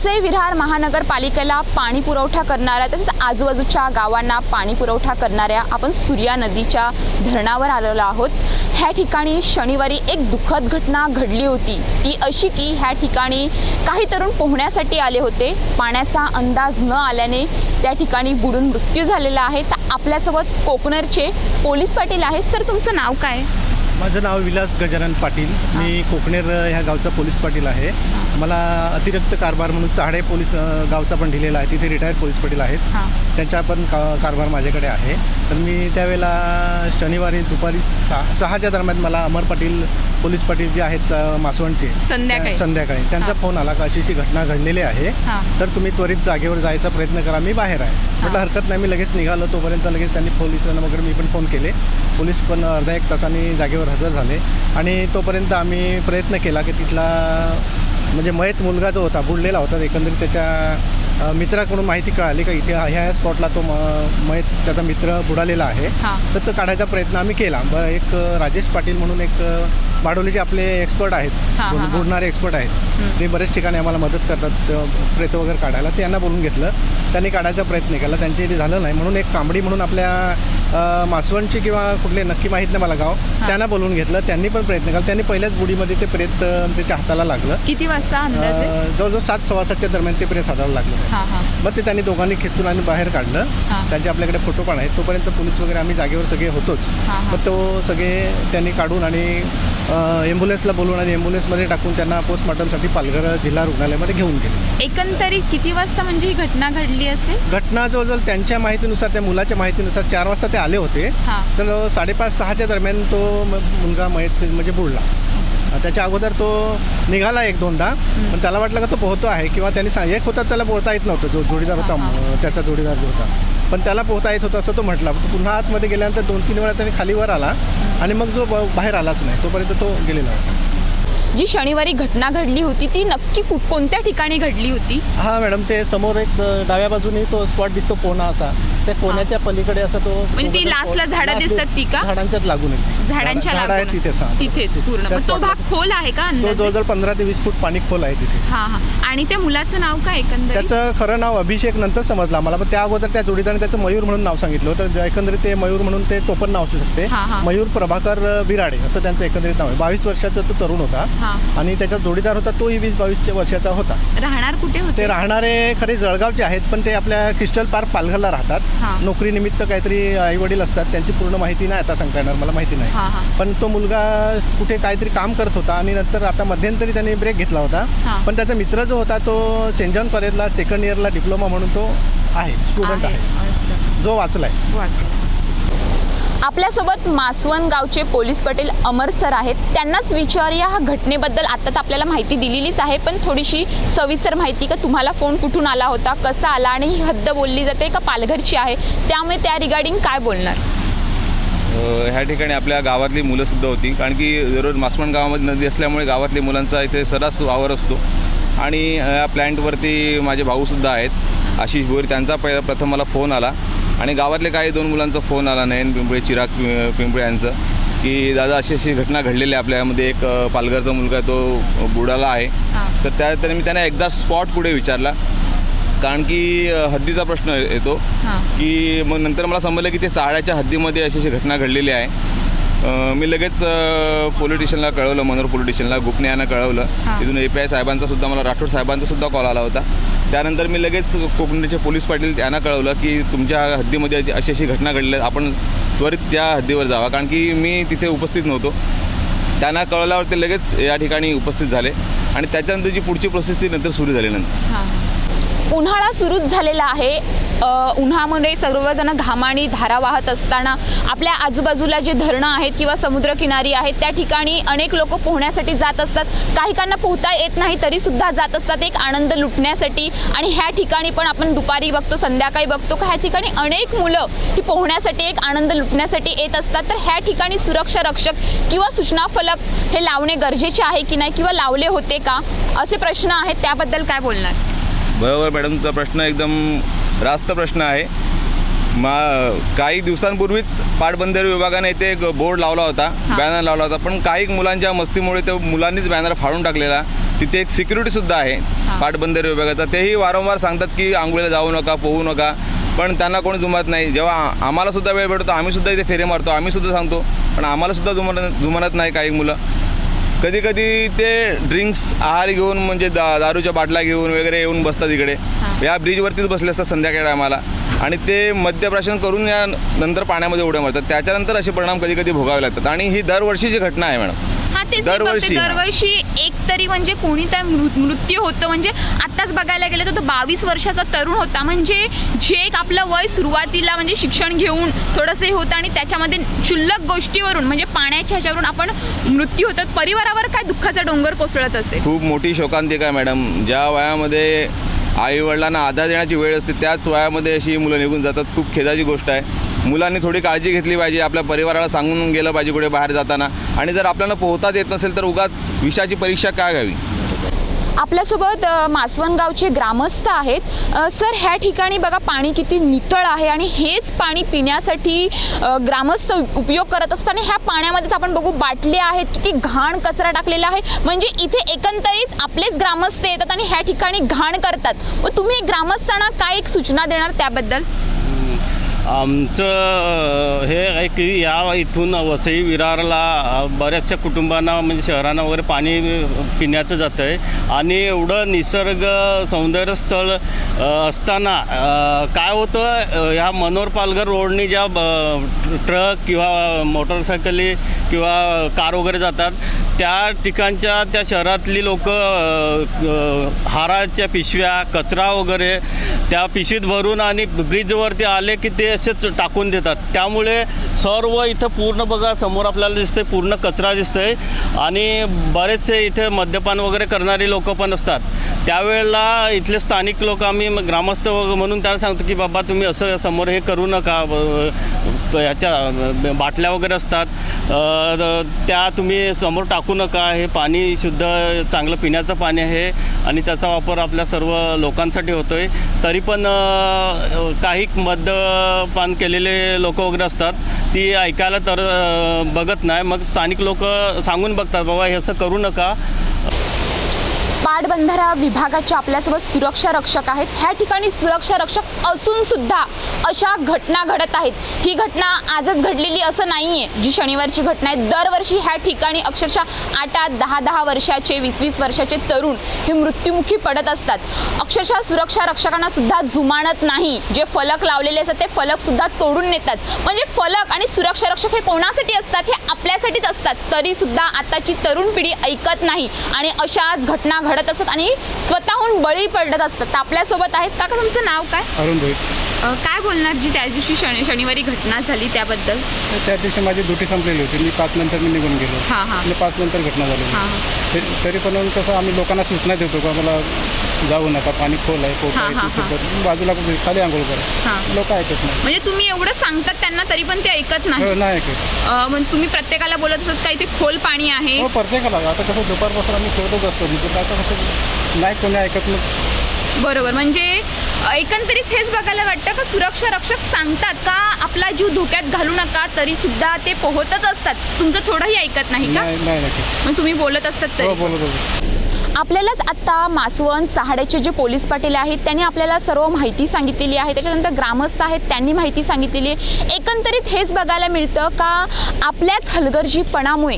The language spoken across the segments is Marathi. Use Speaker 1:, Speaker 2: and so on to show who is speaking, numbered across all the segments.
Speaker 1: वसई विरार महानगरपालिकेला पाणी पुरवठा करणाऱ्या तसेच आजूबाजूच्या गावांना पाणी पुरवठा करणाऱ्या आपण सूर्या नदीच्या धरणावर आलेलो आहोत. ह्या ठिकाणी शनिवारी एक दुःखद घटना घडली होती. ती अशी की ह्या ठिकाणी काही तरुण पोहण्यासाठी आले होते. पाण्याचा अंदाज न आल्याने त्या ठिकाणी बुडून मृत्यू झालेला आहे. तर आपल्यासोबत कोकणरचे पोलीस पाटील आहेत. सर तुमचं नाव काय?
Speaker 2: माझं नाव विलास गजानन पाटील. मी कोकणेर ह्या गावचा पोलीस पाटील आहे. मला अतिरिक्त कारभार म्हणून चहाडे पोलीस गावचा पण दिलेला आहे. तिथे रिटायर्ड पोलीस पाटील आहेत.
Speaker 1: हां.
Speaker 2: त्यांचा पण का कारभार माझ्याकडे आहे. तर मी त्यावेळेला शनिवारी दुपारी सहा सहाच्या दरम्यान मला अमर पाटील पोलीस पाटील जे आहेत मासवणचे
Speaker 1: संध्याकाळी.
Speaker 2: संध्याकाळी. त्यांचा. फोन आला का अशी अशी घटना घडलेली आहे. तर तुम्ही त्वरित जागेवर जायचा प्रयत्न करा. मी बाहेर आहे. म्हटलं. हरकत नाही. मी लगेच निघालो. तोपर्यंत लगेच त्यांनी पोलिसांना वगैरे मी पण फोन केले. पोलीस पण अर्धा एक तासाने जागेवर हजर झाले. आणि तोपर्यंत आम्ही प्रयत्न केला की तिथला म्हणजे मयत मुलगा जो होता बुडलेला होता एकंदरीत त्याच्या मित्राकडून माहिती कळाली का इथे ह्या स्पॉटला तो मयत त्याचा मित्र बुडालेला आहे. तर तो काढायचा प्रयत्न आम्ही केला. बरं एक राजेश पाटील म्हणून एक बाडोलीचे आपले एक्सपर्ट आहेत.
Speaker 1: हां, हां.
Speaker 2: बुडणारे एक्सपर्ट आहेत. ते बरेच ठिकाणी आम्हाला मदत करतात अ, प्रेत वगैरे काढायला. ते यांना बोलून घेतलं. त्यांनी काढायचा प्रयत्न केला. त्यांचे ते झालं नाही. म्हणून एक कांबडी म्हणून आपल्या अ, मासवणची किंवा कुठले नक्की माहीत नाही मला गाव त्यांना बोलवून घेतलं. त्यांनी पण प्रयत्न केला. त्यांनी पहिल्याच बुडीमध्ये ते प्रेत अ, त्याच्या हाताला लागलं.
Speaker 1: किती वाजता अंदाजे?
Speaker 2: जवळजवळ सात सव्वा सातच्या दरम्यान ते प्रेत हाताला लागलं.
Speaker 1: हां हां.
Speaker 2: मग ते त्यांनी दोघांनी खेचून आणि बाहेर काढलं.
Speaker 1: हां.
Speaker 2: त्यांचे आपल्याकडे फोटो पण आहेत. तोपर्यंत पोलीस वगैरे आम्ही जागेवर सगळे होतोच.
Speaker 1: हां हां.
Speaker 2: मग तो सगळे त्यांनी काढून आणि ॲम्ब्युलन्सला बोलवून आणि ॲम्ब्युलन्समध्ये टाकून त्यांना पोस्टमॉर्टमसाठी पालघर जिल्हा रुग्णालयामध्ये घेऊन गेले.
Speaker 1: एकंदरीत किती वाजता म्हणजे ही घटना घडली असेल?
Speaker 2: घटना जवळजवळ त्यांच्या माहितीनुसार त्या मुलाच्या माहितीनुसार चार वाजता ते आले होते. तर साडेपाच सहाच्या दरम्यान तो मुलगा मयत म्हणजे बुडला. त्याच्या अगोदर तो निघाला एक दोनदा. पण त्याला वाटलं का तो पोहतो आहे किंवा त्यांनी एक होता त्याला पोहता येत नव्हतं. जो जोडीदार होता त्याचा जोडीदार जो होता. पण त्याला पोहता येत होतं असं तो म्हटला. पुन्हा आतमध्ये गेल्यानंतर दोन तीन वेळा त्याने खालीवर आला आणि मग जो ब- बाहेर आलाच नाही. तोपर्यंत तो गेलेला होता.
Speaker 1: जी शनिवारी घटना घडली होती ती नक्की कु- कोणत्या ठिकाणी घडली होती
Speaker 2: हा मॅडम ते समोर एक डाव्या बाजूने तो स्पॉट दिसतो कोणा असा त्या कोण्याच्या पलीकडे असा तो
Speaker 1: म्हणजे ती लास्टला झाडं दिसतात ती का?
Speaker 2: झाडांच्याच लागून आहे.
Speaker 1: झाडांच्या
Speaker 2: झाड आहेत
Speaker 1: लागून.
Speaker 2: तिथेच हा.
Speaker 1: तिथेच पूर्ण
Speaker 2: त्या
Speaker 1: मग तो
Speaker 2: spot ला.
Speaker 1: भाग खोल आहे का
Speaker 2: तो
Speaker 1: अंदाजे
Speaker 2: जवळजवळ पंधरा ते वीस फूट पाणी खोल आहे तिथे
Speaker 1: हा हा आणि त्या मुलाचं नाव काय एकंदरीत
Speaker 2: त्याचं खरं नाव अभिषेक नंतर समजलं आम्हाला पण त्या अगोदर त्या जोडीदाराने त्याचं मयूर म्हणून नाव सांगितलं होतं एकंदरीत ते मयूर म्हणून ते टोपण नाव असू शकते
Speaker 1: हा, हा.
Speaker 2: मयूर प्रभाकर अ, बिराडे असं त्यांचं एकंदरीत नाव आहे बावीस वर्षाचा तो तरुण होता आणि त्याचा जोडीदार होता तोही वीस बावीस वर्षाचा होता.
Speaker 1: राहणार कुठे
Speaker 2: ते राहणारे खरे जळगावचे आहेत पण ते आपल्या क्रिस्टल पार्क पालघरला. राहतात. नोकरीनिमित्त काहीतरी आई वडील असतात त्यांची पूर्ण माहिती नाही आता सांगता येणार मला माहिती नाही. पण तो मुलगा कुठे काहीतरी काम करत होता आणि नंतर आता मध्यंतरी त्याने ब्रेक घेतला होता. पण त्याचा मित्र जो होता तो सेंट जॉन कॉलेजला सेकंड इयरला डिप्लोमा म्हणून तो आहे स्टुडंट
Speaker 1: आहे,
Speaker 2: आहे. जो वाचलाय.
Speaker 1: वाचलं. आपल्यासोबत मासवण गावचे पोलीस पटेल अमर सर आहेत. त्यांनाच विचारूया या घटनेबद्दल. आत्ताच तर आपल्याला माहिती दिलेलीच आहे पण थोडीशी सविस्तर माहिती का? तुम्हाला फोन कुठून आला होता? कसा आला? आणि ही हद्द बोलली जाते का? पालघरची आहे. त्यामुळे त्या रिगार्डिंग काय बोलणार?
Speaker 3: ह्या ठिकाणी आपल्या गावातली मुलंसुद्धा होती. कारण की दररोज मासवण गावामध्ये नदी असल्यामुळे गावातली मुलांचा इथे सरास वावर असतो. आणि या प्लॅन्टवरती माझे भाऊसुद्धा आहेत. आशिष भोईर त्यांचा पहिला प्रथम मला फोन आला. आणि गावातले काही दोन मुलांचा फोन आला नयन पिंपळे चिराग पिंपळे यांचं की दादा अशी अशी घटना घडलेली आहे आपल्यामध्ये. एक पालघरचा मुलगा आहे, तो बुडाला आहे. तर त्या तर मी त्यांना एक्झॅक्ट स्पॉट पुढे विचारला. कारण की हद्दीचा प्रश्न येतो की मग नंतर मला समजलं की ते चाळ्याच्या हद्दीमध्ये अशी अशी घटना घडलेली आहे. मी लगेच पोलीस स्टेशनला कळवलं मनोर पोलीस स्टेशनला गुपने यांना कळवलं. तिथून ए पी आय साहेबांचा सुद्धा मला राठोड साहेबांचा सुद्धा कॉल आला होता. त्यानंतर मी लगेच कोकणचे पोलीस पाटील यांना कळवलं की तुमच्या हद्दीमध्ये अशी अशी घटना घडली आहे. आपण त्वरित त्या हद्दीवर जावा. कारण की मी तिथे उपस्थित नव्हतो. त्यांना कळवल्यावर ते लगेच या ठिकाणी उपस्थित झाले. आणि त्याच्यानंतरची पुढची प्रोसेस ती नंतर सुरू झाली नंतर.
Speaker 1: उन्हाळा सुरूच झालेला आहे. उन्हामध्ये सर्वजण घामाणी धारा वाहत असताना आपल्या आजूबाजूला जे धरणं आहेत किंवा समुद्रकिनारी आहेत त्या ठिकाणी अनेक लोक पोहण्यासाठी जात असतात. काहीकांना पोहता येत नाही तरीसुद्धा जात असतात. एक आनंद लुटण्यासाठी आणि ह्या ठिकाणी पण आपण दुपारी बघतो संध्याकाळी बघतो का ह्या ठिकाणी अनेक मुलं ही पोहण्यासाठी एक आनंद लुटण्यासाठी येत असतात. तर ह्या ठिकाणी सुरक्षा रक्षक किंवा सूचना फलक हे लावणे गरजेचे आहे की नाही किंवा लावले होते का? असे प्रश्न आहेत. त्याबद्दल काय बोलणार?
Speaker 3: बरोबर मॅडमचा प्रश्न एकदम रास्त प्रश्न आहे. मा काही दिवसांपूर्वीच पाटबंधारे विभागाने इथे एक बोर्ड लावला होता. बॅनर लावला होता. पण काही मुलांच्या मस्तीमुळे त्या मुलांनीच बॅनर फाडून टाकलेला. तिथे एक सिक्युरिटीसुद्धा आहे पाटबंधारे विभागाचा. तेही वारंवार सांगतात की आंघोळीला जाऊ नका पोहू नका. पण त्यांना कोणी जुमत नाही. जेव्हा आम्हाला सुद्धा वेळ भेटतो आम्ही सुद्धा इथे फेरे मारतो. आम्ही सुद्धा सांगतो पण आम्हाला सुद्धा जुमत जुमनत नाही काही मुलं. कधी कधी ते ड्रिंक्स आहार घेऊन म्हणजे दा दारूच्या बाटल्या घेऊन वगैरे येऊन बसतात इकडे. या ब्रिजवरतीच बसले असतात संध्याकाळी आम्हाला. आणि ते मद्यप्राशन करून या नंतर पाण्यामध्ये उड्या मारतात. त्याच्यानंतर असे परिणाम कधी कधी भोगावे लागतात. आणि ही दरवर्षीची घटना आहे मॅडम
Speaker 1: तेच मी बघते.
Speaker 3: दरवर्षी.
Speaker 1: दरवर्षी एक तरी म्हणजे कोणी त्या मृ- मृत्यू होतं. म्हणजे आत्ताच बघायला गेलं तर तो बावीस वर्षाचा तरुण होता. म्हणजे जे एक आपलं वय सुरुवातीला म्हणजे शिक्षण घेऊन थोडंसं हे होतं आणि त्याच्यामध्ये क्षुल्लक गोष्टीवरून म्हणजे पाण्याच्या ह्याच्यावरून आपण मृत्यू होतात परिवारावर काय दुःखाचा डोंगर कोसळत असेल?
Speaker 3: खूप मोठी शोकांतिका आहे मॅडम. ज्या वयामध्ये आईवडिलांना आधार देण्याची वेळ असते त्याच वयामध्ये अशी मुलं निघून जातात. खूप खेदाची गोष्ट आहे. मुलांनी थोडी काळजी घेतली पाहिजे आपल्या परिवाराला सांगून गेलं पाहिजे कुठे बाहेर जाताना. आणि जर आपल्याला पोहताच येत नसेल तर उगाच विषाची परीक्षा काय घ्यावी?
Speaker 1: आपल्यासोबत मासवणगावचे ग्रामस्थ आहेत. सर ह्या ठिकाणी बघा पाणी किती नितळ आहे आणि हेच पाणी पिण्यासाठी अ, ग्रामस्थ उप- उपयोग करत असताना ह्या पाण्यामध्येच आपण बघू बाटल्या आहेत किती घाण कचरा टाकलेला आहे. म्हणजे इथे एकंदरीत आपलेच ग्रामस्थ येतात आणि ह्या ठिकाणी घाण करतात. मग तुम्ही ग्रामस्थांना काय एक सूचना देणार त्याबद्दल?
Speaker 4: आमचं हे आहे की या इथून वसई विरारला बऱ्याचशा कुटुंबांना म्हणजे शहरांना वगैरे पाणी पिण्याचं जातं आहे आणि एवढं निसर्ग सौंदर्य स्थळ असताना काय होतं ह्या मनोहर पालघर रोडनी ज्या ब- ट्रक किंवा मोटरसायकली किंवा कार वगैरे जातात त्या ठिकाणच्या त्या शहरातली लोक हाराच्या पिशव्या कचरा वगैरे त्या पिशवीत भरून आणि ब्रिजवरती आले की ते असेच टाकून देतात. त्यामुळे सर्व इथं पूर्ण बघा समोर आपल्याला दिसतंय पूर्ण कचरा दिसतंय आणि बरेचसे इथे मद्यपान वगैरे करणारी लोक पण असतात. त्यावेळेला इथले स्थानिक लोक आम्ही म- ग्रामस्थ म्हणून त्यांना सांगतो की बाबा तुम्ही असं समोर हे करू नका ह्याच्या याच्या बाटल्या वगैरे असतात त्या तुम्ही समोर टाकू नका हे पाणी शुद्ध चांगलं पिण्याचं पाणी आहे आणि त्याचा वापर आपल्या सर्व लोकांसाठी होतो आहे तरी पण काही मद्यपान केलेले लोक वगैरे असतात ती ऐकायला तर बघत नाही. मग स्थानिक लोक सांगून बघतात बाबा हे असं करू नका.
Speaker 1: पाटबंधारा विभागाचे आपल्यासोबत सुरक्षा रक्षक आहेत. ह्या ठिकाणी सुरक्षा रक्षक असून सुद्धा अशा घटना घडत आहेत. ही घटना आजच घडलेली असं नाही आहे जी शनिवारची घटना आहे दरवर्षी ह्या ठिकाणी अक्षरशः आठ आठ दहा दहा वर्षाचे वीस वीस वर्षाचे तरुण हे मृत्युमुखी पडत असतात. अक्षरशः सुरक्षा रक्षकांना सुद्धा जुमानत नाही. जे फलक लावलेले असतात ते फलक सुद्धा तोडून नेतात. म्हणजे फलक आणि सुरक्षा रक्षक हे कोणासाठी असतात? हे आपल्यासाठीच असतात. तरी सुद्धा आताची तरुण पिढी ऐकत नाही. आणि अशाच घटना घडत असतात आणि स्वतःहून बळी पडत असतात. तर आपल्यासोबत आहेत. काका तुमचं नाव काय?
Speaker 2: अरुण रोहित
Speaker 1: अ, काय बोलणार जी त्या दिवशी शनि शनिवारी घटना झाली त्याबद्दल?
Speaker 2: त्या दिवशी माझी ड्युटी संपलेली होती. मी पाच नंतर मी निघून गेलो.
Speaker 1: हां हां.
Speaker 2: आणि पाच नंतर घटना झाली
Speaker 1: हां.
Speaker 2: तरी तरी पण कसं आम्ही लोकांना सूचना देतो का? मला जाऊ नका पाणी खोल आहे पोटा
Speaker 1: हां, हां,
Speaker 2: आहे तिथे बाजूला कुठे खाली आंघोळ करा.
Speaker 1: हां.
Speaker 2: लोक ऐकत नाही
Speaker 1: म्हणजे तुम्ही एवढं सांगतात त्यांना तरी पण ते ऐकत नाही.
Speaker 2: हो, नाही ऐकत.
Speaker 1: अ, मग तुम्ही प्रत्येकाला बोलत असत का इथे खोल पाणी आहे.
Speaker 2: हो प्रत्येकाला. आता कसं दुपारपासून आम्ही खेळतच असतो तिथे आता कसं नाही कोणी ऐकत मग
Speaker 1: बरोबर. म्हणजे अ, एकंदरीत हेच बघायला वाटतं का सुरक्षा रक्षक सांगतात का आपला जीव धोक्यात घालू नका तरी सुद्धा ते पोहतच असतात. तुमचं थोडंही ऐकत नाही का?
Speaker 2: नाही नाही
Speaker 1: मग तुम्ही बोलत असतात
Speaker 2: हो
Speaker 1: तरी.
Speaker 2: बोलत होतो
Speaker 1: आपल्यालाच आत्ता मासवण सहाड्याचे जे पोलीस पाटील आहेत त्यांनी आपल्याला सर्व माहिती सांगितलेली आहे. त्याच्यानंतर ग्रामस्थ आहेत त्यांनी माहिती सांगितलेली आहे. एकंदरीत हेच बघायला मिळतं का आपल्याच हलगर्जीपणामुळे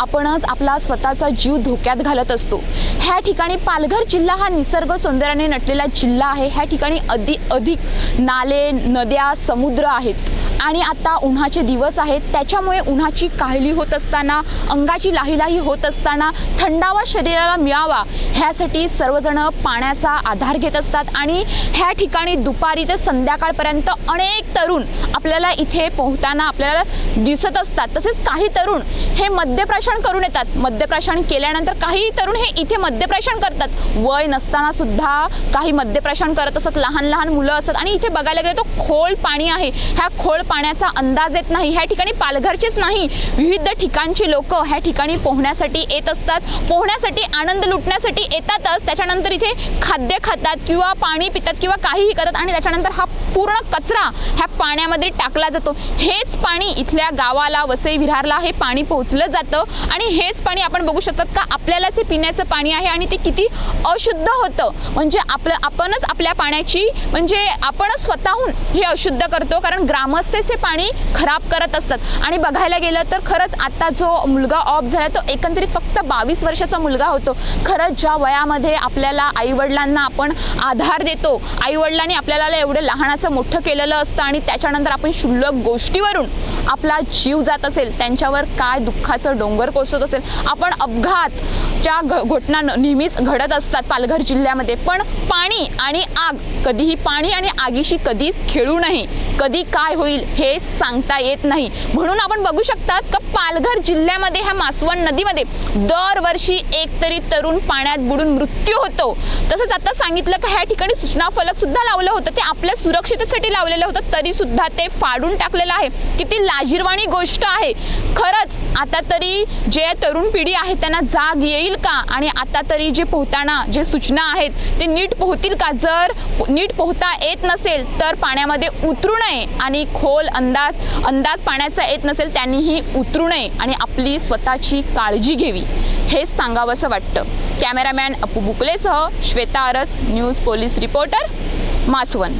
Speaker 1: आपणच आपला स्वतःचा जीव धोक्यात घालत असतो. ह्या ठिकाणी पालघर जिल्हा हा निसर्ग सौंदर्याने नटलेला जिल्हा आहे. ह्या ठिकाणी अधिक अधिक नाले नद्या समुद्र आहेत. आणि आता उन्हाचे दिवस आहेत. त्याच्यामुळे उन्हाची काहिली होत असताना अंगाची लाहीलाही होत असताना थंडावा शरीराला मिळावा ह्यासाठी सर्वजण पाण्याचा आधार घेत असतात. आणि ह्या ठिकाणी दुपारी ते संध्याकाळपर्यंत अनेक तरुण आपल्याला इथे पोहताना आपल्याला दिसत असतात. तसेच काही तरुण हे मद्यप्राशन करून येतात. मद्यप्राशन केल्यानंतर काही तरुण हे इथे मद्यप्राशन करतात. वय नसताना सुद्धा काही मद्यप्राशन करत असत. लहान लहान मुलं असतात आणि इथे बघायला गेलं तर खोल पाणी आहे. ह्या खोल पाण्याचा अंदाज येत नाही. ह्या ठिकाणी पालघरचेच नाही. विविध ठिकाणची लोक ह्या ठिकाणी पोहण्यासाठी येत असतात. पोहण्यासाठी आनंद लुटण्यासाठी येतातच. त्याच्यानंतर इथे खाद्य खातात किंवा पाणी पितात किंवा काहीही करतात. आणि त्याच्यानंतर हा पूर्ण कचरा ह्या पाण्यामध्ये टाकला जातो. हेच पाणी इथल्या गावाला वसई विरारला हे पाणी पोहोचलं जातं. आणि हेच पाणी आपण बघू शकतात का आपल्यालाच हे पिण्याचं पाणी आहे आणि ते किती अशुद्ध होतं. म्हणजे आपलं आपणच आपल्या पाण्याची म्हणजे आपणच स्वतःहून हे अशुद्ध करतो कारण ग्रामस्थेच हे पाणी खराब करत असतात. आणि बघायला गेलं तर खरंच आता जो मुलगा ऑफ झाला तो एकंदरीत फक्त बावीस वर्षाचा मुलगा होतो. खरंच ज्या वयामध्ये आपल्याला आईवडिलांना आपण आधार देतो आईवडिलांनी आपल्याला एवढं लहानाचं मोठं केलेलं असतं आणि त्याच्यानंतर आपण क्षुल्लक गोष्टीवरून आपला जीव जात असेल त्यांच्यावर काय दुःखाचं डोंगर कोसत असेल. आपण अपघातच्या घ घटना न- नेहमीच घडत असतात पालघर जिल्ह्यामध्ये. पण पाणी आणि आग कधीही पाणी आणि आगीशी कधीच खेळू नये कधी काय होईल हे सांगता येत नाही. म्हणून आपण बघू शकतात का पालघर जिल्ह्यामध्ये ह्या मासवण नदीमध्ये दरवर्षी एक तरी तरुण पाण्यात बुडून मृत्यू होतो. तसंच आता सांगितलं का ह्या ठिकाणी सूचना फलक सुद्धा लावलं होतं. ते आपल्या सुरक्षितेसाठी लावलेलं होतं. तरी सुद्धा ते फाडून टाकलेलं आहे. किती लाजीरवाणी गोष्ट आहे. खरंच आता तरी जे तरुण पिढी आहे त्यांना जाग येईल का? आणि आता तरी जे पोहताना जे सूचना आहेत ते नीट पोहतील का? जर नीट पोहता येत नसेल तर पाण्यामध्ये उतरू नये आणि खोल अंदाज अंदाज पाण्याचा येत नसेल त्यांनीही उतरू नये आणि आपली स्वतःची काळजी घ्यावी. हेच सांगावंसं वाटतं. Cameraman Apu बुकलेसह Shweta Aras news police reporter मासवन